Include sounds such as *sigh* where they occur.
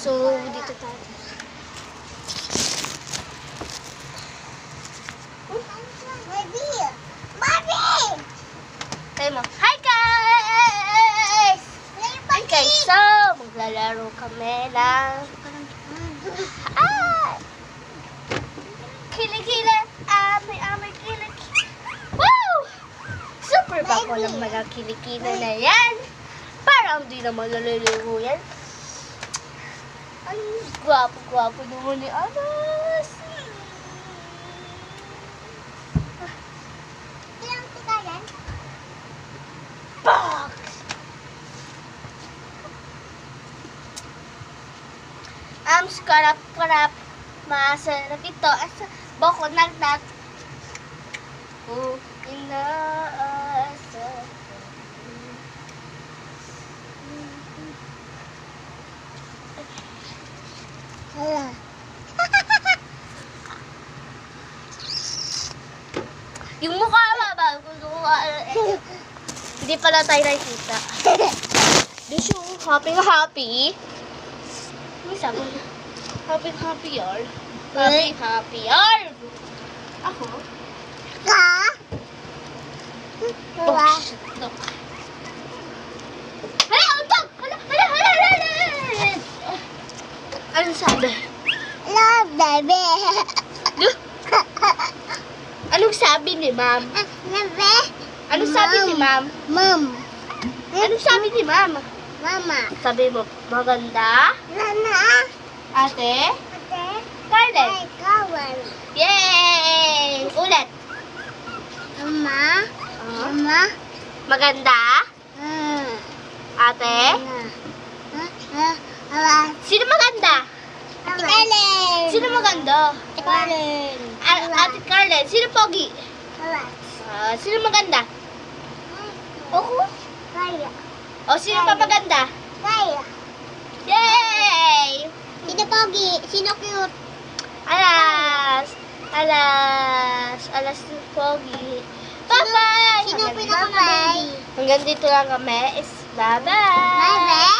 So, dito tayo. Tayo mo. Hi guys! Hi guys! So, maglalaro kami ng... Ah! Super bako ng mga kilikili na yan! Parang di naman naliligo yan. Ang gwapo-gwapo naman ni Anas. Box! Ang skarap-karap. Masarap ito. Bako nagnat. Oh, Hala. *laughs* Yung mukha ba ba? Hindi pala tayo nakikita. This yung happy happy. Ano sabi? Happy happy yar. Happy happy yar. Ako? Ka? Oh, shit. No. Hala, utang! Hala, hala, hala, hala, hala. Anong sabi? Love, baby. Anong sabi ni ma'am? Baby. Anong sabi ni ma'am? Mom. Anong sabi ni ma'am? Mama. Sabi mo, maganda? Nana. Ate? Ate. Ay, kawan. Yay! Ulit. Mama. Mama. Maganda? Hmm. Ate? Ah, Sino maganda? Sino maganda? Ate. A- Ate Carlen. Sino pogi? Ah, sino maganda? Ako? Kaya. O sino pa maganda? Kaya. Yay! Sino pogi? Sino cute? Alas! Alas! Alas pogi. Bye-bye! Sino pinaka-baby? Hanggang dito lang kami. Is bye-bye! Bye-bye.